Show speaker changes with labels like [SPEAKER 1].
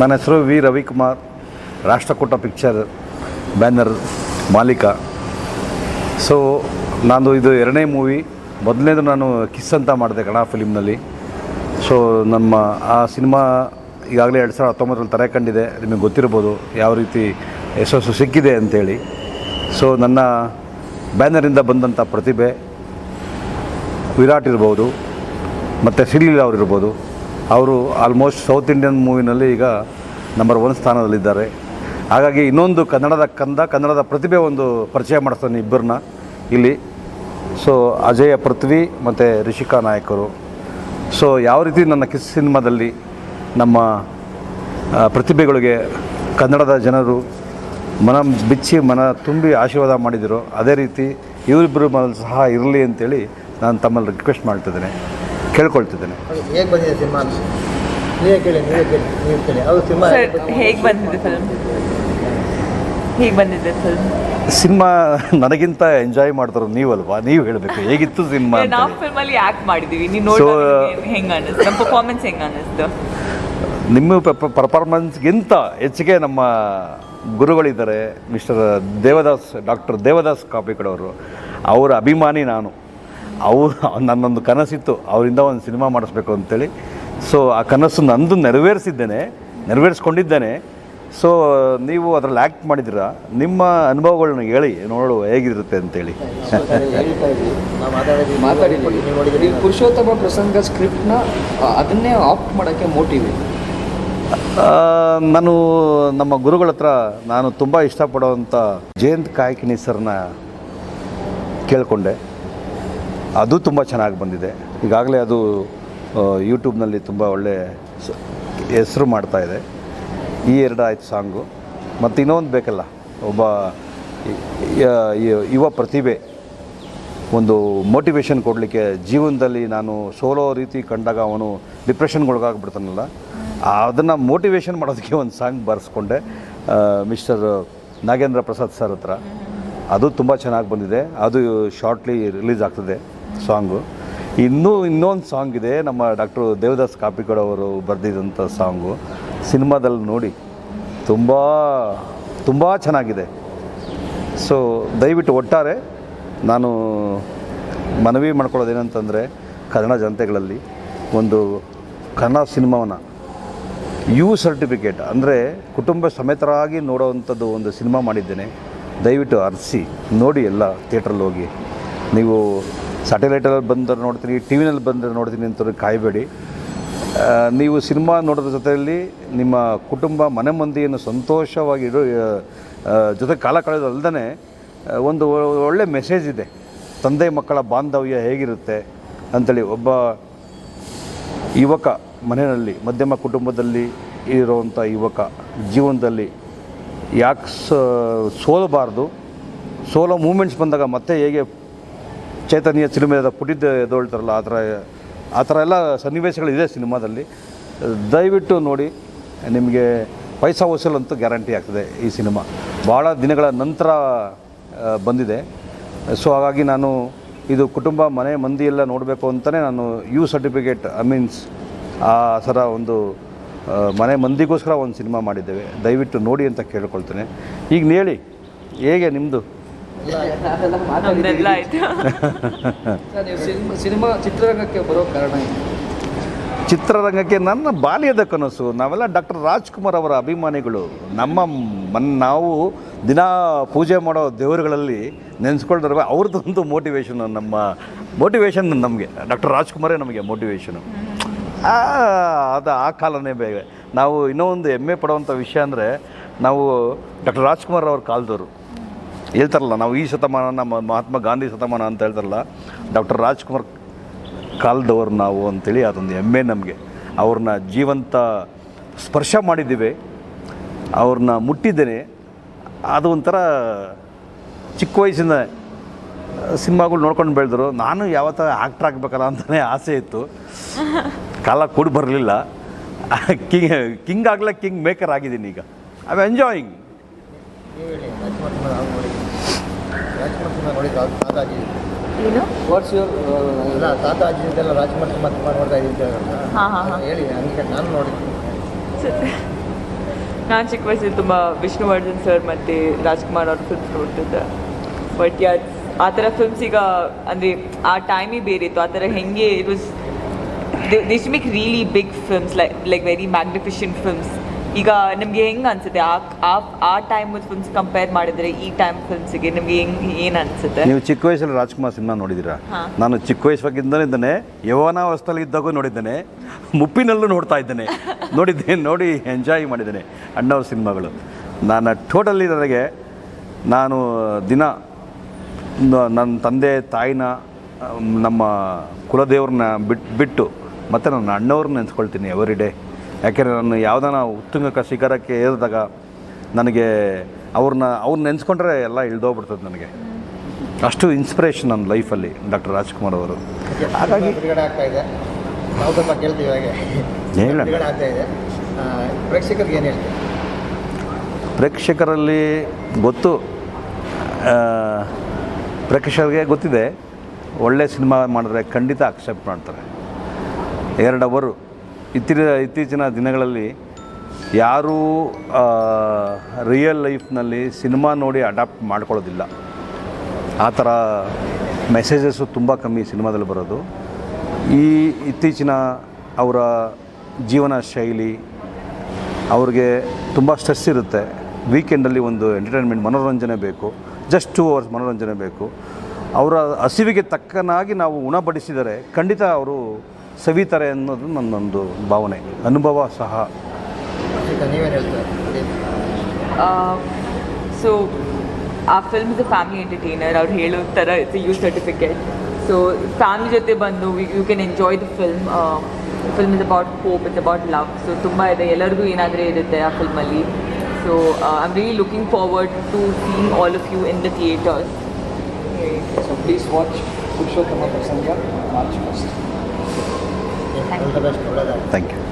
[SPEAKER 1] ನನ್ನ ಹೆಸರು V. Ravikumar. Rashtrakuta picture banner ಮಾಲೀಕ. ಸೊ ನಾನು ಇದು ಎರಡನೇ ಮೂವಿ. ಮೊದಲನೇದು ನಾನು ಕಿಸ್ ಅಂತ ಮಾಡಿದೆ ಕನ್ನಡ ಫಿಲಿಮ್ನಲ್ಲಿ. ಸೊ ನಮ್ಮ ಆ ಸಿನಿಮಾ ಈಗಾಗಲೇ ಎರಡು ಸಾವಿರದ ಹತ್ತೊಂಬತ್ತರಲ್ಲಿ ತಾರೆ ಕಂಡಿದೆ ನಿಮಗೆ ಗೊತ್ತಿರ್ಬೋದು ಯಾವ ರೀತಿ ಯಶಸ್ಸು ಸಿಕ್ಕಿದೆ ಅಂತೇಳಿ. ಸೊ ನನ್ನ ಬ್ಯಾನರಿಂದ ಬಂದಂಥ ಪ್ರತಿಭೆ ವಿರಾಟ್ ಇರ್ಬೋದು, ಮತ್ತು ಶ್ರೀಲೀಲಾ ಅವ್ರು ಇರ್ಬೋದು. ಅವರು ಆಲ್ಮೋಸ್ಟ್ ಸೌತ್ ಇಂಡಿಯನ್ ಮೂವಿನಲ್ಲಿ ಈಗ ನಂಬರ್ ಒನ್ ಸ್ಥಾನದಲ್ಲಿದ್ದಾರೆ. ಹಾಗಾಗಿ ಇನ್ನೊಂದು ಕನ್ನಡದ ಕಂದ, ಕನ್ನಡದ ಪ್ರತಿಭೆ ಒಂದು ಪರಿಚಯ ಮಾಡಿಸ್ತಾನೆ ಇಬ್ಬರನ್ನ ಇಲ್ಲಿ. ಸೊ ಅಜಯ ಪೃಥ್ವಿ ಮತ್ತು ರಿಷಿಕಾ ನಾಯಕರು. ಸೊ ಯಾವ ರೀತಿ ನನ್ನ ಕಿಸ್ ಸಿನಿಮಾದಲ್ಲಿ ನಮ್ಮ ಪ್ರತಿಭೆಗಳಿಗೆ ಕನ್ನಡದ ಜನರು ಮನ ಬಿಚ್ಚಿ ಮನ ತುಂಬಿ ಆಶೀರ್ವಾದ ಮಾಡಿದರು ಅದೇ ರೀತಿ ಇವರಿಬ್ಬರು ಸಹ ಇರಲಿ ಅಂತೇಳಿ ನಾನು ತಮ್ಮಲ್ಲಿ ರಿಕ್ವೆಸ್ಟ್ ಮಾಡ್ತಿದ್ದೇನೆ. ಕೇಳ್ಕೊಳ್ತಿದ್ದೇನೆ.
[SPEAKER 2] ಹೇಗೆ ಬಂದಿದೆ ಸಿನಿಮಾ ನೀವೇ ಕೇಳಿ ನೀವೇ ಕೇಳಿ ನೀವು ಕೇಳಿ. ಅವ್ರು ಸಿನಿಮಾ
[SPEAKER 3] ಸರ್ ಹೇಗೆ ಬಂದಿದೆ? ಫಿಲ್ಮ್ ಹೇಗೆ ಬಂದಿದೆ ಫಿಲ್ಮ್
[SPEAKER 1] ಸಿನಿಮಾ ನನಗಿಂತ ಎಂಜಾಯ್ ಮಾಡಿದ್ರು ನೀವಲ್ವಾ? ನೀವು ಹೇಳಬೇಕು ಹೇಗಿತ್ತು ಸಿನಿಮಾ
[SPEAKER 3] ನಾವು ಹೆಂಗ ಅನ್ನಿಸ್ತು? ನಮ್ಮ ಪರ್ಫಾರ್ಮೆನ್ಸ್ ಹೆಂಗ ಅನ್ನಿಸ್ತು?
[SPEAKER 1] ನಿಮ್ಮ ಪರ್ಫಾರ್ಮೆನ್ಸ್ಗಿಂತ ಹೆಚ್ಚಿಗೆ ನಮ್ಮ ಗುರುಗಳಿದ್ದಾರೆ. ಮಿಸ್ಟರ್ ದೇವದಾಸ್ ಡಾಕ್ಟರ್ ದೇವದಾಸ್ ಕಾಪಿಕಡವರು. ಅವರ ಅಭಿಮಾನಿ ನಾನು. ಅವರು ನನ್ನೊಂದು ಕನಸಿತ್ತು ಅವರಿಂದ ಒಂದು ಸಿನಿಮಾ ಮಾಡಿಸ್ಬೇಕು ಅಂತೇಳಿ. ಸೊ ಆ ಕನಸು ನಂದು ನೆರವೇರಿಸಿದ್ದೇನೆ ನೆರವೇರಿಸ್ಕೊಂಡಿದ್ದೇನೆ. ಸೊ ನೀವು ಅದರಲ್ಲಿ ಆ್ಯಕ್ಟ್ ಮಾಡಿದ್ದೀರಾ? ನಿಮ್ಮ ಅನುಭವಗಳನ್ನ ಹೇಳಿ ನೋಡು ಹೇಗಿರುತ್ತೆ ಅಂತೇಳಿ.
[SPEAKER 4] ಮಾತಾಡಿದ್ದೀವಿ ಪುರುಷೋತ್ತಮ ಪ್ರಸಂಗ ಸ್ಕ್ರಿಪ್ಟ್ನ ಅದನ್ನೇ ಆಪ್ಟ್ ಮಾಡೋಕ್ಕೆ ಮೋಟಿವ್
[SPEAKER 1] ನಾನು ನಮ್ಮ ಗುರುಗಳ ಹತ್ರ ನಾನು ತುಂಬ ಇಷ್ಟಪಡುವಂಥ ಜಯಂತ್ ಕಾಯ್ಕಿಣಿ ಸರ್ನ ಕೇಳಿಕೊಂಡೆ. ಅದು ತುಂಬ ಚೆನ್ನಾಗಿ ಬಂದಿದೆ. ಈಗಾಗಲೇ ಅದು ಯೂಟ್ಯೂಬ್ನಲ್ಲಿ ತುಂಬ ಒಳ್ಳೆ ಹೆಸರು ಇದೆ. ಈ ಎರಡು ಆಯ್ತು ಸಾಂಗು. ಮತ್ತು ಇನ್ನೊಂದು ಬೇಕಲ್ಲ, ಒಬ್ಬ ಯುವ ಪ್ರತಿಭೆ. ಒಂದು ಮೋಟಿವೇಶನ್ ಕೊಡಲಿಕ್ಕೆ ಜೀವನದಲ್ಲಿ ನಾನು ಸೋಲೋ ರೀತಿ ಕಂಡಾಗ ಅವನು ಡಿಪ್ರೆಷನ್ಗೆ ಒಳಗಾಗ್ಬಿಡ್ತಾನಲ್ಲ ಅದನ್ನು ಮೋಟಿವೇಶನ್ ಮಾಡೋದಕ್ಕೆ ಒಂದು ಸಾಂಗ್ ಬರೆಸ್ಕೊಂಡೆ. ಮಿಸ್ಟರ್ ನಾಗೇಂದ್ರ ಪ್ರಸಾದ್ ಸರ್ ಹತ್ರ. ಅದು ತುಂಬ ಚೆನ್ನಾಗಿ ಬಂದಿದೆ. ಅದು ಶಾರ್ಟ್ಲಿ ರಿಲೀಸ್ ಆಗ್ತದೆ. ಸಾಂಗು. ಇನ್ನೂ ಇನ್ನೊಂದು ಸಾಂಗ್ ಇದೆ, ನಮ್ಮ ಡಾಕ್ಟ್ರು ದೇವದಾಸ್ ಕಾಪಿಕೋಡ ಅವರು ಬರೆದಿದ್ದಂಥ ಸಾಂಗು. ಸಿನಿಮಾದಲ್ಲಿ ನೋಡಿ, ತುಂಬ ತುಂಬ ಚೆನ್ನಾಗಿದೆ. ಸೊ ದಯವಿಟ್ಟು ಒಟ್ಟಾರೆ ನಾನು ಮನವಿ ಮಾಡ್ಕೊಳ್ಳೋದು ಏನಂತಂದರೆ ಕನ್ನಡ ಜನತೆಗಳಲ್ಲಿ ಒಂದು ಕನ್ನಡ ಸಿನಿಮಾವನ್ನು, ಯು ಸರ್ಟಿಫಿಕೇಟ್, ಅಂದರೆ ಕುಟುಂಬ ಸಮೇತರಾಗಿ ನೋಡೋವಂಥದ್ದು ಒಂದು ಸಿನಿಮಾ ಮಾಡಿದ್ದೇನೆ. ದಯವಿಟ್ಟು ಅರಿಸಿ, ನೋಡಿ ಎಲ್ಲ ಥಿಯೇಟ್ರಲ್ಲಿ ಹೋಗಿ. ನೀವು ಸ್ಯಾಟಲೈಟಲ್ಲಿ ಬಂದರೆ ನೋಡ್ತೀನಿ, ಟಿ ವಿನಲ್ಲಿ ಬಂದರೆ ನೋಡ್ತೀನಿ ಅಂತ ಕಾಯಬೇಡಿ. ನೀವು ಸಿನಿಮಾ ನೋಡೋದ್ರ ಜೊತೆಯಲ್ಲಿ ನಿಮ್ಮ ಕುಟುಂಬ, ಮನೆ ಮಂದಿಯನ್ನು ಸಂತೋಷವಾಗಿ ಇರೋ ಜೊತೆ ಕಾಲ ಕಳೆದಲ್ದೇ ಒಂದು ಒಳ್ಳೆ ಮೆಸೇಜ್ ಇದೆ. ತಂದೆ ಮಕ್ಕಳ ಬಾಂಧವ್ಯ ಹೇಗಿರುತ್ತೆ ಅಂಥೇಳಿ ಒಬ್ಬ ಯುವಕ ಮನೆಯಲ್ಲಿ, ಮಧ್ಯಮ ಕುಟುಂಬದಲ್ಲಿ ಇರುವಂಥ ಯುವಕ ಜೀವನದಲ್ಲಿ ಯಾಕೆ ಸೋಲಬಾರ್ದು? ಸೋಲೋ ಮೂಮೆಂಟ್ಸ್ ಬಂದಾಗ ಮತ್ತೆ ಹೇಗೆ ಚೈತನ್ಯ ಸಿನಿಮಾದ ಪುಟಿದ ಎದೊಳ್ತಾರಲ್ಲ, ಆ ಥರ ಆ ಥರ ಎಲ್ಲ ಸನ್ನಿವೇಶಗಳಿದೆ ಸಿನಿಮಾದಲ್ಲಿ. ದಯವಿಟ್ಟು ನೋಡಿ, ನಿಮಗೆ ಪೈಸಾ ವಸೂಲ್ ಅಂತೂ ಗ್ಯಾರಂಟಿ ಆಗ್ತದೆ ಈ ಸಿನಿಮಾ. ಭಾಳ ದಿನಗಳ ನಂತರ ಬಂದಿದೆ. ಸೊ ಹಾಗಾಗಿ ನಾನು ಇದು ಕುಟುಂಬ, ಮನೆ, ಮಂದಿ ಎಲ್ಲ ನೋಡಬೇಕು ಅಂತಲೇ ನಾನು ಯು ಸರ್ಟಿಫಿಕೇಟ್, ಐ ಮೀನ್ಸ್, ಆ ಥರ ಒಂದು ಮನೆ ಮಂದಿಗೋಸ್ಕರ ಒಂದು ಸಿನಿಮಾ ಮಾಡಿದ್ದೇವೆ. ದಯವಿಟ್ಟು ನೋಡಿ ಅಂತ ಕೇಳ್ಕೊಳ್ತೇನೆ. ಈಗ ಹೇಳಿ ಹೇಗೆ ನಿಮ್ಮದು
[SPEAKER 3] ನಮ್ದೆಲ್ಲ ಆಯ್ತು.
[SPEAKER 4] ಸಿನಿಮಾ ಸಿನಿಮಾ ಚಿತ್ರರಂಗಕ್ಕೆ ಬರೋ ಕಾರಣ
[SPEAKER 1] ಚಿತ್ರರಂಗಕ್ಕೆ ನನ್ನ ಬಾಲ್ಯದ ಕನಸು. ನಾವೆಲ್ಲ ಡಾಕ್ಟರ್ ರಾಜ್ಕುಮಾರ್ ಅವರ ಅಭಿಮಾನಿಗಳು. ನಮ್ಮ ಮನ್ ನಾವು ದಿನ ಪೂಜೆ ಮಾಡೋ ದೇವರುಗಳಲ್ಲಿ ನೆನೆಸ್ಕೊಳ್ತಾರೆ ಅವ್ರದ್ದೊಂದು ಮೋಟಿವೇಶನ್ ನಮ್ಮ ಮೋಟಿವೇಶನ್ ನಮಗೆ. ಡಾಕ್ಟರ್ ರಾಜ್ಕುಮಾರೇ ನಮಗೆ ಮೋಟಿವೇಶನು ಅದು ಆ ಕಾಲನೇ ಬೇಗ. ನಾವು ಇನ್ನೂ ಒಂದು ಹೆಮ್ಮೆ ಪಡುವಂಥ ವಿಷಯ ಅಂದರೆ ನಾವು ಡಾಕ್ಟರ್ ರಾಜ್ಕುಮಾರ್ ಅವ್ರ ಕಾಲದವರು ಹೇಳ್ತಾರಲ್ಲ, ನಾವು ಈ ಶತಮಾನ, ನಮ್ಮ ಮಹಾತ್ಮ ಗಾಂಧಿ ಶತಮಾನ ಅಂತ ಹೇಳ್ತಾರಲ್ಲ, ಡಾಕ್ಟರ್ ರಾಜ್ಕುಮಾರ್ ಕಾಲದವ್ರು ನಾವು ಅಂತೇಳಿ ಅದೊಂದು ಹೆಮ್ಮೆ ನಮಗೆ. ಅವ್ರನ್ನ ಜೀವಂತ ಸ್ಪರ್ಶ ಮಾಡಿದ್ದೀವಿ, ಅವ್ರನ್ನ ಮುಟ್ಟಿದ್ದೇನೆ. ಅದು ಒಂಥರ ಚಿಕ್ಕ ವಯಸ್ಸಿಂದ ಸಿನಿಮಾಗಳು ನೋಡ್ಕೊಂಡು ಬೆಳೆದ್ರು. ನಾನು ಯಾವತ್ತ ಆ್ಯಕ್ಟ್ರ್ ಆಗಬೇಕಲ್ಲ ಅಂತಲೇ ಆಸೆ ಇತ್ತು. ಕಾಲ ಕೂಡ ಬರಲಿಲ್ಲ. ಕಿಂಗ್ ಕಿಂಗ್ ಆಗಲೇ ಕಿಂಗ್ ಮೇಕರ್ ಆಗಿದ್ದೀನಿ ಈಗ. ಐ ಎಂಜಾಯಿಂಗ್
[SPEAKER 3] ಏನು?
[SPEAKER 4] ವಾಟ್ಸ್ ಯುವರ್
[SPEAKER 2] ಅಲ್ಲ ತಾತ ಎಲ್ಲ ಇದೆಲ್ಲ ರಾಜ್ಕುಮಾರ್ ಸಿನಿಮಾ ತುಂಬ ನೋಡ್ತಾ ಇದ್ದಿದ್ದೆ
[SPEAKER 3] ಹಾ, ಹಾ, ಹಾ.
[SPEAKER 2] ಹೇಳಿ ಹಂಗೆ ನಾನು ನೋಡಿದ್ದೆ.
[SPEAKER 3] ನಾನು ಚಿಕ್ಕ ವಯಸ್ಸಲ್ಲಿ ತುಂಬ ವಿಷ್ಣುವರ್ಧನ್ ಸರ್ ಮತ್ತೆ ರಾಜ್ಕುಮಾರ್ ಅವ್ರ ಫಿಲ್ಮ್ಸ್ ನೋಡ್ತಿದ್ದೆ. ಬಟ್ ಯಾ ಆ ಥರ ಫಿಲ್ಮ್ಸ್ ಈಗ ಅಂದರೆ ಆ ಟೈಮೇ ಬೇರೆ ಇತ್ತು. ಆ ಥರ ಹೆಂಗೆ it was this make really big films like like very magnificent films ಈಗ ನಿಮಗೆ ಹೆಂಗೆ ಅನ್ಸುತ್ತೆ? ಆ ಆ ಆ ಟೈಮ್ ಫಿಲ್ಮ್ಸ್ ಕಂಪೇರ್ ಮಾಡಿದರೆ ಈ ಟೈಮ್ ಫಿಲ್ಮ್ಸಿಗೆ ನಿಮಗೆ ಹೆಂಗ್ ಏನು ಅನ್ಸುತ್ತೆ?
[SPEAKER 1] ನೀವು ಚಿಕ್ಕ ವಯಸ್ಸಲ್ಲಿ ರಾಜ್ಕುಮಾರ್ ಸಿನಿಮಾ ನೋಡಿದ್ದೀರಾ? ನಾನು ಚಿಕ್ಕ ವಯಸ್ಸಾಗಿದ್ದಾನೆ ಯವನ ಯೌವನಾವಸ್ಥೆಯಲ್ಲಿ ಇದ್ದಾಗೂ ನೋಡಿದ್ದೇನೆ. ಮುಪ್ಪಿನಲ್ಲೂ ನೋಡ್ತಾ ಇದ್ದೇನೆ. ನೋಡಿದ್ದೇನೆ ನೋಡಿ ಎಂಜಾಯ್ ಮಾಡಿದ್ದೇನೆ ಅಣ್ಣವ್ರ ಸಿನಿಮಾಗಳು. ನಾನು ಟೋಟಲಿ ನನಗೆ ನಾನು ದಿನ ನನ್ನ ತಂದೆ ತಾಯಿನ ನಮ್ಮ ಕುಲದೇವ್ರನ್ನ ಬಿಟ್ಟು ಬಿಟ್ಟು ಮತ್ತು ನನ್ನ ಅಣ್ಣವ್ರನ್ನ ನೆನೆಸ್ಕೊಳ್ತೀನಿ ಎವರಿ ಡೇ ಯಾಕೆಂದರೆ ನಾನು ಯಾವುದನ್ನ ಉತ್ತುಂಗಕ್ಕೆ ಶಿಖರಕ್ಕೆ ಏರಿದಾಗ ನನಗೆ ಅವ್ರನ್ನ ಅವ್ರನ್ನ ನೆನೆಸ್ಕೊಂಡ್ರೆ ಎಲ್ಲ ಇಳ್ದೋಗ್ಬಿಡ್ತದೆ ನನಗೆ. ಅಷ್ಟು ಇನ್ಸ್ಪಿರೇಷನ್ ನನ್ನ ಲೈಫಲ್ಲಿ ಡಾಕ್ಟರ್ ರಾಜ್ಕುಮಾರ್ ಅವರು. ಹಾಗಾಗಿ
[SPEAKER 2] ಪ್ರೇಕ್ಷಕರಿಗೆ ಏನು ಹೇಳ್ತೀವಿ
[SPEAKER 1] ಪ್ರೇಕ್ಷಕರಲ್ಲಿ ಗೊತ್ತು. ಆ, ಪ್ರೇಕ್ಷಕರಿಗೆ ಗೊತ್ತಿದೆ. ಒಳ್ಳೆ ಸಿನಿಮಾ ಮಾಡಿದ್ರೆ ಖಂಡಿತ ಅಕ್ಸೆಪ್ಟ್ ಮಾಡ್ತಾರೆ. ಎರಡು ಅವರು. ಇತ್ತೀರ ಇತ್ತೀಚಿನ ದಿನಗಳಲ್ಲಿ ಯಾರೂ ರಿಯಲ್ ಲೈಫ್ನಲ್ಲಿ ಸಿನಿಮಾ ನೋಡಿ ಅಡಾಪ್ಟ್ ಮಾಡ್ಕೊಳ್ಳೋದಿಲ್ಲ. ಆ ಥರ ಮೆಸೇಜಸ್ಸು ತುಂಬ ಕಮ್ಮಿ ಸಿನಿಮಾದಲ್ಲಿ ಬರೋದು. ಈ ಇತ್ತೀಚಿನ ಅವರ ಜೀವನ ಶೈಲಿ, ಅವ್ರಿಗೆ ತುಂಬ ಸ್ಟ್ರೆಸ್ ಇರುತ್ತೆ. ವೀಕೆಂಡಲ್ಲಿ ಒಂದು ಎಂಟರ್ಟೈನ್ಮೆಂಟ್ ಮನೋರಂಜನೆ ಬೇಕು. ಜಸ್ಟ್ ಟೂ ಅವರ್ಸ್ ಮನೋರಂಜನೆ ಬೇಕು. ಅವರ ಹಸಿವಿಗೆ ತಕ್ಕನಾಗಿ ನಾವು ಉಣಬಡಿಸಿದರೆ ಖಂಡಿತ ಅವರು ಸವಿತಾರೆ ಅನ್ನೋದು ನನ್ನೊಂದು ಭಾವನೆ. ಅನುಭವ ಸಹ.
[SPEAKER 3] ಸೊ ಆ film is a family entertainer ಅವ್ರು ಹೇಳೋ ಥರ it's U certificate so family ಜೊತೆ ಬಂದು you can enjoy the film film is about hope it's about love so ತುಂಬ ಇದೆ. ಎಲ್ಲರಿಗೂ ಏನಾದರೂ ಇರುತ್ತೆ ಆ ಫಿಲ್ಮಲ್ಲಿ so I am really looking forward to seen all of you in the theatres
[SPEAKER 4] so please watch Purushottama Prasanga March first
[SPEAKER 2] all the best ಒಳ್ಳೆಯದಾಗಲಿ
[SPEAKER 1] thank you